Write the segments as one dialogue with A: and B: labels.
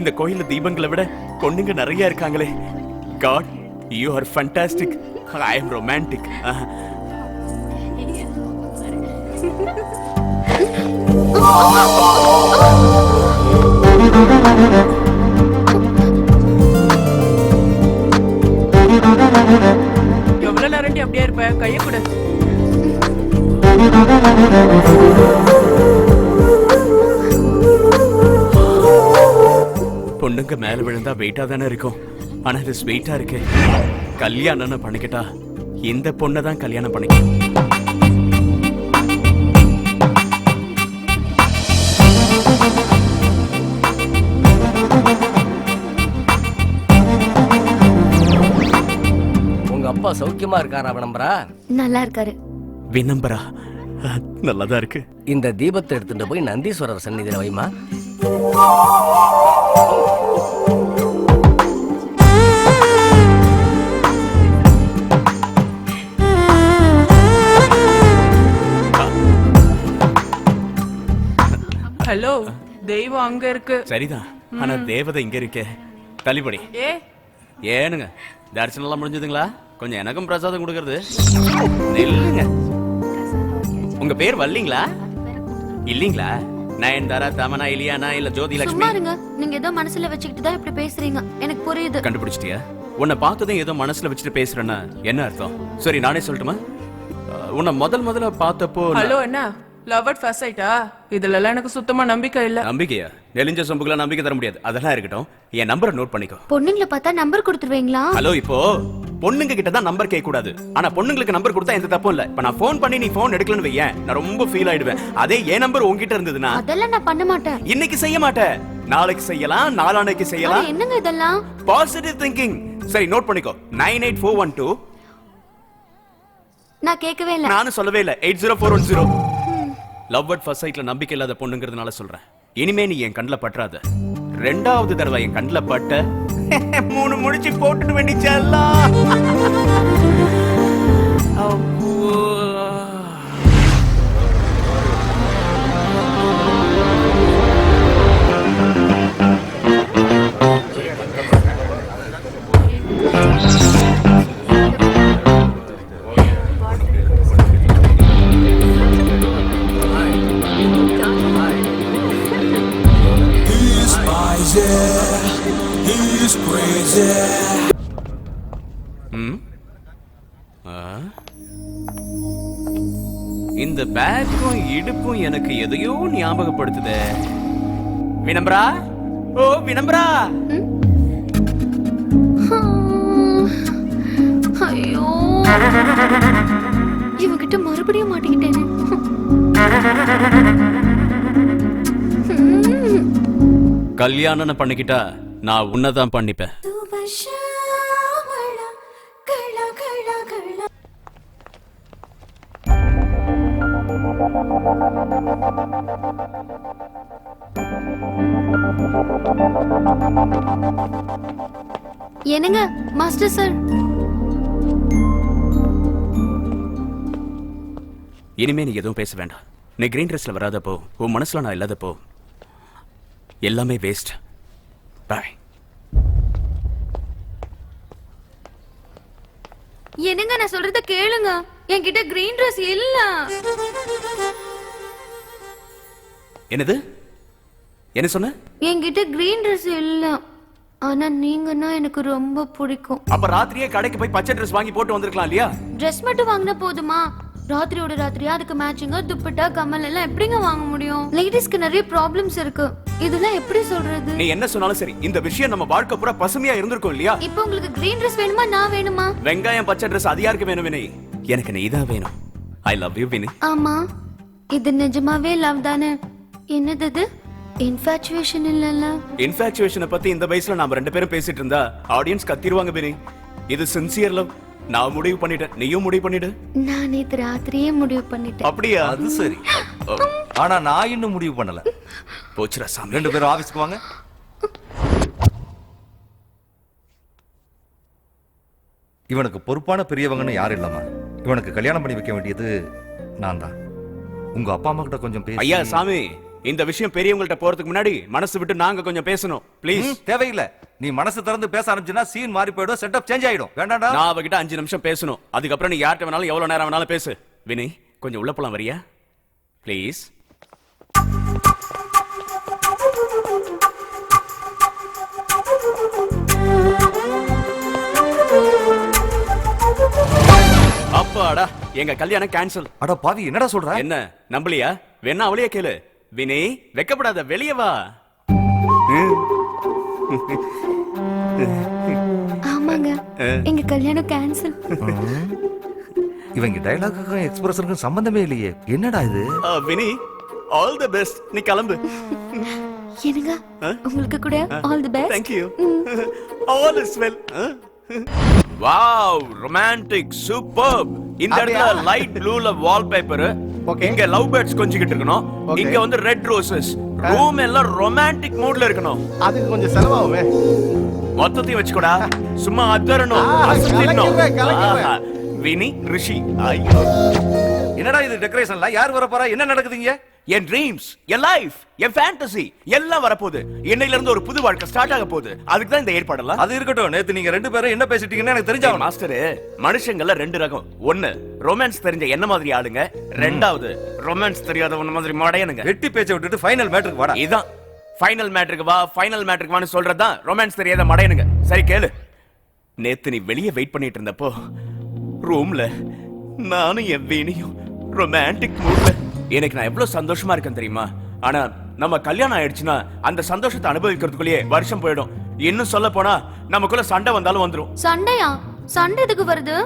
A: இந்த கோயில தீபங்களை விட பொண்ணுங்க நிறைய இருக்காங்களே. God you are fantastic I am romantic
B: எவ்வளவு நேரண்டி அப்படியே இருப்ப? கைய கொடு.
A: பொண்ணுங்க மேல விழுந்தா வெயிட்டா தானே இருக்கும். ஆனா இது ஸ்வீட்டா இருக்கு. கல்யாணம்னு பண்ணிக்கிட்டா இந்த பொண்ணை தான் கல்யாணம் பண்ணிக்க
C: உங்க அப்பா சௌக்கியமா இருக்காரா விளம்பரா?
D: நல்லா இருக்காரு.
A: வினம்பரா நல்லாதான் இருக்கு.
C: இந்த தீபத்தை எடுத்துட்டு போய் நந்தீஸ்வரர் சந்நிதியில வைமா.
B: ஹலோ தெய்வம் அங்க இருக்கு.
A: சரிதான். ஆனா தேவதை இங்க இருக்கே. தள்ளிப்படி.
B: ஏ?
A: ஏனுங்க தரிசனம் எல்லாம் முடிஞ்சதுங்களா? கொஞ்சம் எனக்கும் பிரசாதம் கொடுக்கறது. நில்லுங்க. உங்க பேர் வல்லிங்களா இல்லீங்களா? நயன்தாரா தமனா இலியானா இல்ல ஜோதி
D: சும்மா
A: லட்சுமி
D: இருங்க. நீங்க ஏதோ மனசுல வச்சுக்கிட்டு தான் இப்படி பேசுறீங்க. எனக்கு புரியுது.
A: கண்டுபிடிச்சிட்டியா? உன்னை பார்த்ததும் ஏதோ மனசுல வச்சுட்டு பேசுறேன்னா என்ன அர்த்தம்? சரி நானே சொல்லட்டுமா? அஹ், உன்னை முதல் முதல்ல பார்த்தப்போ நான்-
B: ஹலோ என்ன லவ் அட் ஃபர்ஸ்ட் ஆயிட்டா இதுல எல்லாம் எனக்கு சுத்தமா நம்பிக்கை இல்ல.
A: நம்பிக்கையா? நெலிஞ்ச சொம்புக்குலாம் நம்பிக்கை தர முடியாது. அதெல்லாம் இருக்கட்டும். என் நம்பரை நோட் பண்ணிக்கோ.
D: பொண்ணுங்களை பார்த்தா நம்பர் கொடுத்துருவீங்களா?
A: ஹலோ இப்போ பொண்ணுங்க கிட்ட தான் நம்பர் கேட்க கூடாது. ஆனா பொண்ணுங்களுக்கு நம்பர் கொடுத்தா எந்த தப்பும் இல்ல. இப்ப நான் ஃபோன் பண்ணி நீ ஃபோன் எடுக்கலன்னு வையேன். நான் ரொம்ப ஃபீல் ஆயிடுவேன். அதே என் நம்பர் உன்கிட்ட இருந்ததுன்னா?
D: அதெல்லாம் நான் பண்ண மாட்டேன்.
A: இன்னைக்கு செய்ய மாட்டேன். நாளைக்கு செய்யலாம் நாளானைக்கு செய்யலாம்.
D: என்னங்க இதெல்லாம்?
A: பாசிட்டிவ் திங்கிங் சரி நோட் பண்ணிக்கோ. Nine eight four one two.
D: நான் கேட்கவே இல்ல.
A: நானும் சொல்லவே இல்ல. Eight zero four one zero. Love at first சைட்ல நம்பிக்கை இல்லாத பொண்ணுங்கிறதுனால சொல்றேன். இனிமே நீ என் கண்ணில் பற்றாத. ரெண்டாவது தடவை என் கண்ணில் பட்ட மூணு முடிச்சு போட்டுட்டு வேண்டிச்செல்லாம் பேக்கும் இடுப்பும் எனக்கு எதையோ ஞாபகப்படுத்துதே. வினம்பரா ஓ வினம்பரா
D: ஐயோ. இவகிட்ட மறுபடியும் மாட்டிக்கிட்டேனே.
A: கல்யாணம் பண்ணிக்கிட்டா நான் உன்னதான் பண்ணிப்பேன்.
D: என்னங்க மாஸ்டர் சார்?
A: இனிமே நீ எதுவும் பேச வேண்டாம். நீ கிரீன் ட்ரெஸ்ல வராதப்போ உன் மனசுல நான் இல்லாதப்போ எல்லாமே வேஸ்ட் பாய்
D: என்னங்க நான் சொல்றத கேளுங்க. என்கிட்ட கிரீன் ட்ரெஸ் இல்ல.
A: என்னது? என்ன சொன்ன?
D: என்கிட்ட கிரீன் ட்ரெஸ் இல்ல. ஆனா நீங்கன்னா எனக்கு ரொம்ப பிடிக்கும்.
A: அப்ப ராத்திரியே கடைக்கு போய் பச்சை ட்ரெஸ் வாங்கி போட்டு வந்திருக்கலாம் இல்லையா?
D: ட்ரெஸ் மட்டும் வாங்கினா போதுமா? ராத்திரியோட ராத்திரியா? அதுக்கு மேட்சிங்கா துப்பட்டா கமல் எல்லாம் எப்படிங்க வாங்க முடியும்? லேடிஸ்க்கு நிறைய ப்ராப்ளம்ஸ் இருக்கு. இதெல்லாம் எப்படி சொல்றது?
A: நீ என்ன சொன்னாலும் சரி இந்த விஷயம் நம்ம வாழ்க்கை பூரா பசுமையா இருந்திருக்கும் இல்லையா?
D: இப்போ உங்களுக்கு கிரீன் ட்ரெஸ் வேணுமா? நான் வேணுமா?
A: வெங்காயம் பச்சை ட்ரெஸ் அது யாருக்கு வேணும் வினய்? எனக்கு நீதான் வேணும். I love you Vinay.
D: ஆமா. இது நிஜமாவே லவ் தானே? என்னது இது? இன்ஃபாச்சுவேஷன் இல்லல்ல.
A: இன்ஃபாக்சுவேஷனை பத்தி இந்த வயசுல நாம ரெண்டு பேரும் பேசிட்டு இருந்தா ஆடியன்ஸ் கத்திருவாங்க வினய் இது சின்சியர் லவ் நான் முடிவு பண்ணிட்டேன். நீயும் முடிவு பண்ணிடு.
D: நான் நேத்து ராத்திரியே முடிவு பண்ணிட்டேன்.
A: அப்படியா?
E: அது சரி. ஆனா நான் இன்னும் முடிவு பண்ணல.
A: போச்சுரா சாமி.
E: ரெண்டு பேரும் ஆபீஸ்க்கு வாங்க. இவனுக்கு பொறுப்பான பெரியவங்கன்னு யாரும் இல்லாம இவனுக்கு கல்யாணம் பண்ணி வைக்க வேண்டியது நான் தான் உங்க அப்பா அம்மா கிட்ட கொஞ்சம் பேசி
A: ஐயா சாமி. இந்த விஷயம் பெரியவங்கள்ட்ட போறதுக்கு முன்னாடி மனசு விட்டு நாங்க கொஞ்சம் பேசணும். ப்ளீஸ்
E: தேவையில்லை. நீ மனசு திறந்து பேச ஆரம்பிச்சுன்னா சீன் மாறி போயிடும் செட்டப் சேஞ்ச் ஆயிடும். வேண்டாம்டா
A: நான் அவகிட்ட அஞ்சு நிமிஷம் பேசணும். அதுக்கப்புறம் நீ யார்கிட்ட வேணாலும் எவ்வளவு நேரம் வேணாலும் பேசு. வினி கொஞ்சம் உள்ள போலாம் வரியா? ப்ளீஸ் அப்பாடா எங்க கல்யாணம் கேன்சல்
E: அட பாவி என்னடா சொல்ற?
A: என்ன நம்பலையா? வேணா அவளையே கேளு. வினி வெக்கப்படாத வெளியே வா.
D: ஆமாங்க. எங்க கல்யாணம் கேன்சல்
E: இவங்க டைலாக்குக்கும் எக்ஸ்பிரஷனுக்கும் சம்பந்தமே இல்லையே. என்னடா இது?
A: வினி ஆல் தி பெஸ்ட் நீ கிளம்பு.
D: என்னங்க? உங்களுக்கு கூட all the best
A: Thank you. All is well. Wow romantic super இந்த இடத்துல லைட் ப்ளூல வால்பேப்பர் இங்க லவ் பேர்ட்ஸ் கொஞ்சிக்கிட்டு இருக்கணும். இங்க வந்து ரெட் ரோசஸ் ரூம் எல்லாம் ரொமான்டிக் மூட்ல இருக்கணும்.
F: அதுக்கு கொஞ்சம் செலவாகுமே.
A: மொத்தத்தையும் வச்சுக்கோடா. சும்மா அதரணும். வினி ரிஷி ஐயோ.
E: என்னடா இது டெக்கரேஷன்ல யார் வர போறா என்ன நடக்குதுங்க
A: என் ட்ரீம்ஸ் என் லைஃப் என் ஃபேண்டசி எல்லாம் வரப்போகுது. இன்னையில இருந்து ஒரு புது வாழ்க்கை ஸ்டார்ட் ஆக போகுது. அதுக்கு தான் இந்த ஏற்பாடெல்லாம்.
E: அது இருக்கட்டும். நேத்து நீங்க ரெண்டு பேரும் என்ன பேசிட்டீங்கன்னு எனக்கு தெரிஞ்சாகணும்
A: மாஸ்டர் மனுஷங்கள்ல ரெண்டு ரகம். ஒண்ணு ரொமான்ஸ் தெரிஞ்ச என்ன மாதிரி ஆளுங்க? ரெண்டாவது ரொமான்ஸ் தெரியாத ஒண்ணு மாதிரி மடையனுங்க
E: வெட்டி பேச்சை விட்டுட்டு ஃபைனல் மேட்டருக்கு வாடா.
A: இதான். ஃபைனல் மேட்ருக்கு வா ஃபைனல் மேட்ருக்கு வான்னு சொல்றதுதான் ரொமான்ஸ் தெரியாத மடையனுங்க சரி கேளு. நேத்து நீ வெளியே வெயிட் பண்ணிட்டு இருந்தப்போ ரூம்ல நானும் என் வீணையும் ரொமான்டிக் மூட்ல எனக்கு நான் எவ்வளவு சந்தோஷமா இருக்கேன் தெரியுமா? ஆனா நம்ம கல்யாணம் ஆயிடுச்சுன்னா அந்த சந்தோஷத்தை அனுபவிக்கிறதுக்குள்ளேயே வருஷம் போயிடும். இன்னும் சொல்ல போனா நமக்குள்ள சண்டை வந்தாலும் வந்துரும்.
D: சண்டையா? சண்டை எதுக்கு வருது?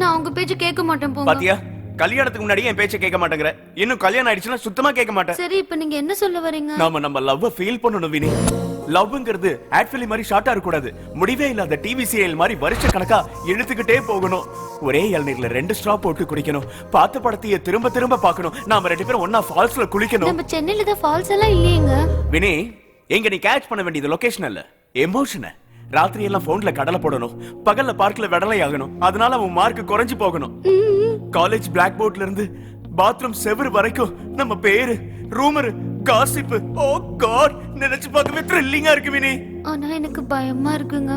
D: நான் உங்க பேச்சு கேட்க மாட்டேன் போங்க.
A: பாத்தியா? கல்யாணத்துக்கு முன்னாடி என் பேச்ச கேட்க மாட்டேங்கிற. இன்னும் கல்யாணம் ஆயிடுச்சுன்னா சுத்தமா கேட்க மாட்டேன்.
D: சரி இப்ப நீங்க என்ன சொல்ல வரீங்க?
A: நாம நம்ம லவ் ஃபீல் பண்ணணும் வினி. லவ்ங்கிறது ஆட் ஃபிலிம் மாதிரி ஷார்ட்டா இருக்க கூடாது முடிவே இல்லாத டிவி சீரியல் மாதிரி வருஷ கணக்கா இழுத்துக்கிட்டே போகணும். ஒரே இளநீர்ல ரெண்டு ஸ்ட்ரா போட்டு குடிக்கணும். பார்த்த படத்தையே திரும்ப திரும்ப பார்க்கணும். நாம ரெண்டு பேரும் ஒன்னா ஃபால்ஸ்ல குளிக்கணும்.
D: நம்ம சென்னையில தான் ஃபால்ஸ் எல்லாம் இல்லையேங்க.
A: வினி எங்க நீ கேட்ச் பண்ண வேண்டியது லொகேஷன் இல்ல எமோஷன ராத்திரி எல்லாம் போன்ல கடலை போடணும். பகல்ல பார்க்ல வெடலை ஆகணும். அதனால அவன் மார்க் குறைஞ்சு போகணும். காலேஜ் பிளாக் போர்ட்ல இருந்து பாத்ரூம் செவுரு வரைக்கும் நம்ம பேரு ரூமர் காசிப் ஓ காட் நினைச்சு பார்க்கவே த்ரில்லிங்கா இருக்கு வினி.
D: ஆனா எனக்கு பயமா இருக்குங்க.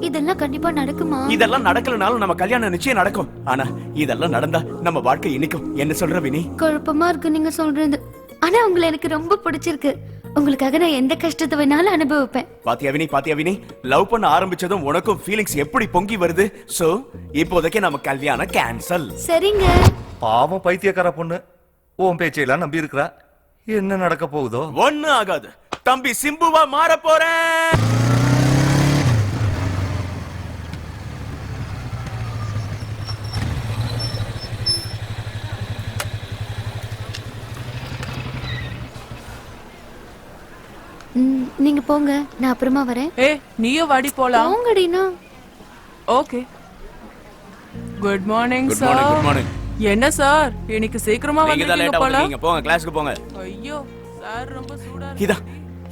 D: இதெல்லாம் கண்டிப்பா நடக்குமா?
A: இதெல்லாம் நடக்கலனாலும் நம்ம கல்யாணம் நிச்சயம் நடக்கும். ஆனா இதெல்லாம் நடந்தா நம்ம வாழ்க்கை இனிக்கும். என்ன சொல்ற வினி?
D: குழப்பமா இருக்கு நீங்க சொல்றது. ஆனா உங்களை எனக்கு ரொம்ப பிடிச்சிருக்கு. உங்களுக்காக நான் எந்த கஷ்டத்தை வேணாலும் அனுபவிப்பேன்.
A: பாத்தியா வினி பாத்தியா வினி? லவ் பண்ண ஆரம்பிச்சதும் உனக்கும் ஃபீலிங்ஸ் எப்படி பொங்கி வருது? சோ இப்போதைக்கு நம்ம கல்யாணம் கேன்சல்
D: சரிங்க.
E: பாவம் பைத்தியக்கார பொண்ணு. உன் பேச்சையெல்லாம் நம்பி இருக்கிறா என்ன நடக்க போகுதோ?
A: ஒண்ணு ஆகாது. தம்பி சிம்புவா மாற போறேன்.
D: நீங்க போங்க. நான் அப்புறமா வரேன்.
B: ஏ நீயும் வாடி போலாம்.
D: போங்கடினா
B: okay. Good morning
A: Good morning, good
B: sir
A: morning.
B: என்ன சார்? இன்னைக்கு சீக்கிரமா
A: லேட்டா
B: போல.
A: வந்தீங்க போங்க கிளாஸ்க்கு போங்க.
B: ஐயோ சார் ரொம்ப சூடா
A: இதான்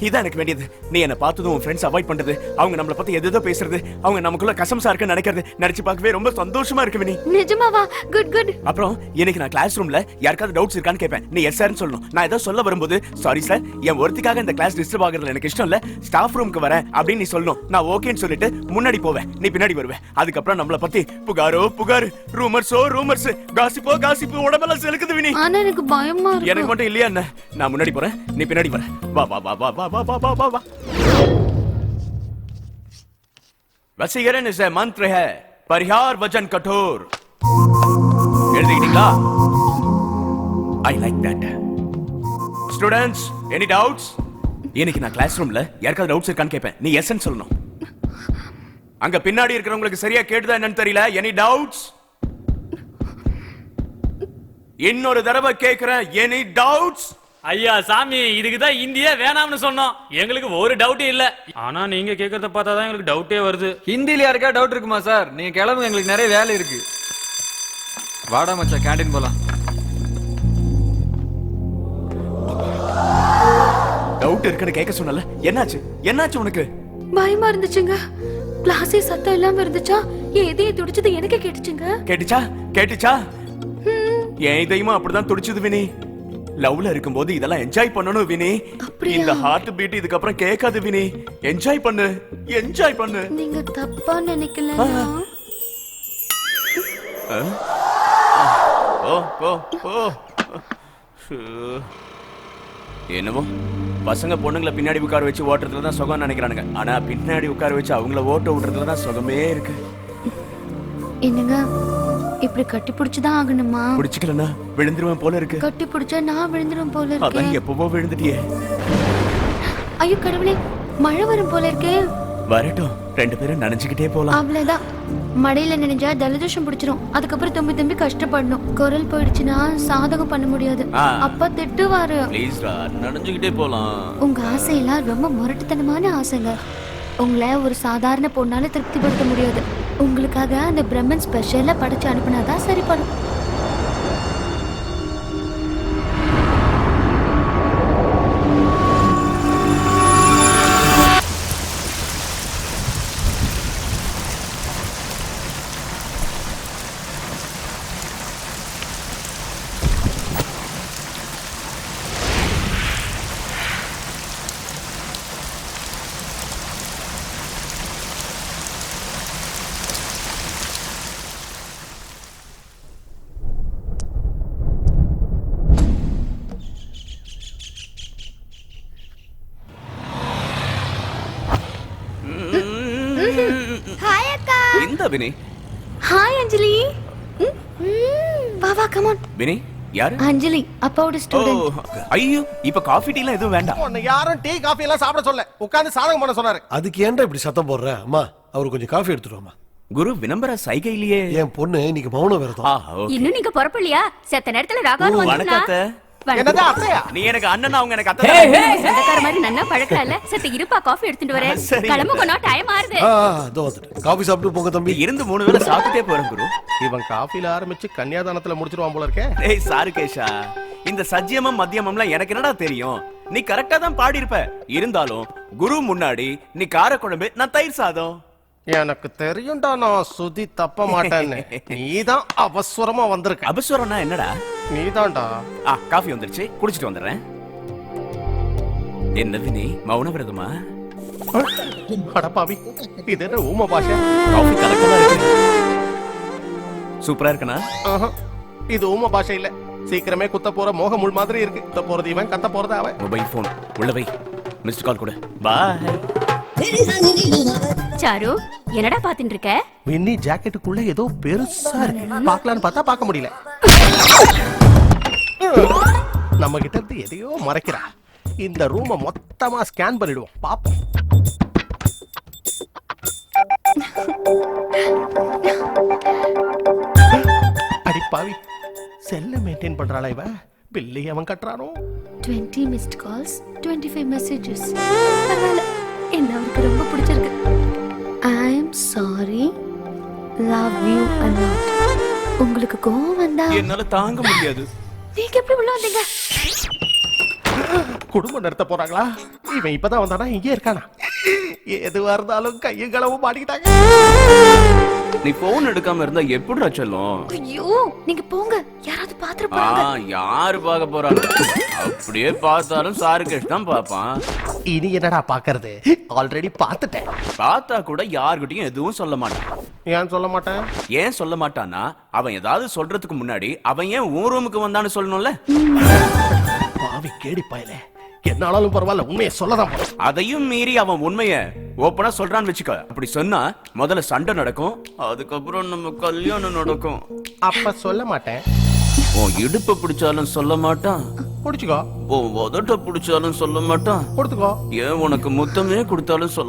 A: இதான் எனக்கு வேண்டியது. நீ என்ன பார்த்ததும் உன் ஃப்ரெண்ட்ஸ் அவாய்ட் பண்றது அவங்க நம்மள பத்தி எதோ பேசுறது அவங்க நமக்குள்ள கசம்சா இருக்குன்னு நினைக்கிறது நினைச்சு பார்க்கவே ரொம்ப சந்தோஷமா இருக்கு வினி.
D: நிஜமாவா குட் குட்
A: அப்புறம் இன்னைக்கு நான் கிளாஸ் ரூம்ல யாருக்காவது டவுட்ஸ் இருக்கான்னு கேட்பேன் நீ எஸ் சார்னு சொல்லணும். நான் ஏதோ சொல்ல வரும்போது சாரி சார் என் ஒருத்திக்காக இந்த கிளாஸ் டிஸ்டர்ப் ஆகுறதுல எனக்கு இஷ்டம் இல்ல. ஸ்டாஃப் ரூமுக்கு வரேன் அப்படின்னு நீ சொல்லணும். நான் ஓகேன்னு சொல்லிட்டு முன்னாடி போவேன். நீ பின்னாடி வருவேன். அதுக்கப்புறம் நம்மள பத்தி புகாரோ புகார். ரூமர்ஸோ ரூமர்ஸ் காசிப்போ காசிப்பு. உடம்பெல்லாம் செலுக்குது வினி.
D: ஆனா எனக்கு பயமா
A: எனக்கு
D: இருக்கு
A: மட்டும் இல்லையா என்ன? நான் முன்னாடி போறேன். நீ பின்னாடி வர. வா வா வா வா வா வா வா வா வா வா. வசீகரன் இஸ் மந்திர ஹே பரிஹார் வஜன் கட்டோர். எழுதிக்கிட்டீங்களா? I like that students any doubts இன்னைக்கு நான் கிளாஸ் ரூம்ல யாருக்காவது டவுட்ஸ் இருக்கான்னு கேட்பேன். நீ எஸ்ன்னு சொல்லணும். அங்க பின்னாடி இருக்கிறவங்களுக்கு சரியா கேட்டுதா என்னன்னு தெரியல? எனி டவுட்ஸ் இன்னொரு தடவை கேட்கிறேன் எனி டவுட்ஸ்
G: ஐயா சாமி இதுக்கு தான் இந்தியா வேணாம்னு சொன்னோம். எங்களுக்கு ஒரு டவுட்டும் இல்ல. ஆனா நீங்க கேக்குறத பார்த்தா தான் எங்களுக்கு டவுட்டே வருது.
H: ஹிந்தில யாருக்கா டவுட் இருக்குமா சார்? நீங்க கிளம்புங்க எங்களுக்கு நிறைய வேலை இருக்கு. வாடா மச்சான் கேண்டீன் போலாம்.
A: டவுட் இருக்குன்னு கேட்க சொன்னல. என்னாச்சு? என்னாச்சு உனக்கு?
D: பயமா இருந்துச்சுங்க. கிளாஸே சத்தம் இல்லாம இருந்துச்சா? என் இதயம் துடிச்சது எனக்கே கேட்டுச்சுங்க.
A: கேட்டுச்சா? கேட்டுச்சா? என் இதயமும் அப்படிதான் துடிச்சது வினி. லவ்ல இருக்கும்போது இதெல்லாம் என்ஜாய் பண்ணணும் வினி? இந்த ஹார்ட் பீட் இதுக்கப்புறம் கேட்காது வினி. என்ஜாய் பண்ணு. என்ஜாய் பண்ணு.
D: நீங்க தப்பா நினைக்கல
A: ஓ ஓ ஓ என்னமோ பசங்க பொண்ணுங்களை பின்னாடி உட்கார வச்சு ஓட்டுறதுல தான் சுகம் நினைக்கிறானுங்க. ஆனா பின்னாடி உட்கார வச்சு அவங்கள ஓட்ட விடுறதுல தான் சுகமே இருக்கு.
D: என்னங்க? இப்படி கட்டி பிடிச்சுதான் ஆகணுமா?
A: பிடிச்சிக்கலனா விழுந்துருவேன் போல இருக்கு.
D: கட்டி பிடிச்சா நான் விழுந்துரும் போல
A: அதான்
D: இருக்கேன்
A: எப்பவோ விழுந்துட்டியே.
D: ஐயோ கடவுளே மழை வரும் போல இருக்கே.
A: வரட்டும் ரெண்டு பேரும் நனைஞ்சுக்கிட்டே போலாம்.
D: அவ்வளவுதான். மழையில நினைஞ்சா ஜலதோஷம் பிடிச்சிரும். அதுக்கப்புறம் தம்பி தம்பி கஷ்டப்படணும். குரல் போயிடுச்சுன்னா சாதகம் பண்ண முடியாது.
A: ஆ.
D: அப்பா திட்டுவாரு.
A: ப்ளீஸ்டா நனைஞ்சுக்கிட்டே போலாம்.
D: உங்க ஆசையெல்லாம் ரொம்ப முரட்டுத்தனமான ஆசைங்க. உங்களை ஒரு சாதாரண பொண்ணால திருப்திப்படுத்த முடியாது. உங்களுக்காக அந்த பிரம்மன் ஸ்பெஷலாக படைச்சு அனுப்புனாதான் சரிப்படும்
A: இந்த வினி.
D: ஹாய் அஞ்சலி ம், ம், வா வா கமான்
A: வினி யாரு?
D: அஞ்சலி அப்பாவோட
A: ஓ
D: ஸ்டூடெண்ட்
A: ஐயோ இப்ப காஃபி டீலாம் எதுவும் வேண்டாம்.
F: உன்னை யாரும் டீ காஃபி எல்லாம் சாப்பிட சொல்ல. உட்கார்ந்து சாதகம் பண்ண சொன்னாரு.
I: அதுக்கு ஏன்டா இப்படி சத்தம் போடுற? அம்மா அவர் கொஞ்சம் காஃபி எடுத்துட்டு வாம்மா.
A: குரு விளம்பர சைகையிலேயே.
I: என் பொண்ணு இன்னைக்கு மௌன விரதம்.
J: இன்னும் நீங்க பொறப்பில்லையா செத்த நேரத்துல ராகவன்
A: வணக்கம் அத்தை.
F: என்னது அத்தையா?
A: நீ எனக்கு அண்ணன் அவங்க எனக்கு அத்தை
J: சொந்தக்கார மாதிரி நன்னா பழக்கல செத்த இருப்பா காஃபி எடுத்துட்டு வரேன். கிளம்பு டைம் ஆறுது
I: காஃபி சாப்பிட்டு போங்க தம்பி.
A: இருந்து மூணு வேளை சாப்பிட்டுட்டே போறேன் குரு.
F: இவன் காஃபில ஆரம்பிச்சு கன்னியாதானத்துல முடிச்சிருவான் போல இருக்கே.
A: ஏய் சாரு கேஷா இந்த சத்தியமம் மத்தியமம்லாம் எனக்கு என்னடா தெரியும்? நீ கரெக்டா தான் பாடி இருப்ப இருந்தாலும் குரு முன்னாடி நீ காரக்குழம்பு நான் தயிர் சாதம்.
F: எனக்கு தெரியும்டா நான் சுதி தப்ப மாட்டேன்னு நீதான் அவசரமா வந்திருக்க.
A: அபஸ்வரம்னா என்னடா?
F: நீதான்டா.
A: ஆ காஃபி வந்துருச்சு. குடிச்சிட்டு வந்துடுறேன். என்னது நீ? மௌன விரதமா
F: அடப்பாவி இது என்ன ஊம பாஷை?
A: காஃபி கலக்கலா இருக்கு சூப்பரா இருக்கனா?
F: ஆஹா, இது ஊம பாஷை இல்ல. சீக்கிரமே குத்த போற மோக முள் மாதிரி இருக்கு. குத்த போறது இவன் கத்த போறது அவன்.
A: மொபைல் போன் உள்ள வை. மிஸ்ட் கால் கொடு. பாய்.
J: சாரு என்னடா பாத்துட்டு இருக்க?
F: வின்னி ஜாக்கெட்டுக்குள்ள ஏதோ பெருசா இருக்கு. பார்க்கலான்னு பார்த்தா பார்க்க முடியல. நம்ம கிட்ட இருந்து எதையோ மறைக்கிறா. இந்த ரூமை மொத்தமா ஸ்கேன் பண்ணிடுவோம். பாப்போம் அடி பாவி செல்ல மெயின்டைன் பண்றாளா இவ? பில்லி அவன் கட்டுறானோ?
D: Twenty missed calls twenty five messages பரவாயில்ல என்ன அவருக்கு ரொம்ப பிடிச்சிருக்கு. I am sorry love you a lot உங்களுக்கு கோவம் வந்தா
A: என்னால தாங்க முடியாது.
D: நீங்க எப்படி உள்ள வந்தீங்க?
F: குடும்பம் நடத்த போறாங்களா? இவன் இப்பதான் வந்தானா? இங்கே இருக்கானா? எதுவா இருந்தாலும் கையும் களவும் மாட்டிக்கிட்டாங்க.
A: நீ போன் எடுக்காம இருந்தா எப்படிடா செல்லும்?
D: ஐயோ நீங்க போங்க. யாராவது பாத்துற போறாங்க.
A: யாரு பார்க்க போறாங்க? அப்படியே பார்த்தாலும் சாருகேஷ் தான் பார்ப்பான்.
F: இனி என்னடா பாக்குறது ஆல்ரெடி பார்த்துட்டேன்.
A: பார்த்தா கூட யார்கிட்டயும் எதுவும் சொல்ல மாட்டான்.
F: ஏன் சொல்ல மாட்டேன்?
A: ஏன் சொல்ல மாட்டான்னா அவன் ஏதாவது சொல்றதுக்கு முன்னாடி அவன் ஏன் உன் ரூமுக்கு வந்தான்னு சொல்லணும்ல?
F: பாவி கேடி பயல. என்னாலும் பரவாயில்ல உண்மையை சொல்லதான்
A: அதையும் மீறி அவன் உண்மைய ஓப்பனா சொல்றான்னு வச்சுக்க. அப்படி சொன்னா முதல்ல சண்டை நடக்கும் அதுக்கப்புறம் நம்ம கல்யாணம் நடக்கும்.
F: அப்ப சொல்ல மாட்டேன்.
A: உன் இடுப்பை பிடிச்சாலும் சொல்ல மாட்டான்.
F: குடிச்சுக்கோ.
A: உன் உதட்ட பிடிச்சாலும் சொல்ல மாட்டான்.
F: கொடுத்துக்கோ.
A: ஏன் உனக்கு முத்தமே கொடுத்தாலும் சொல்ல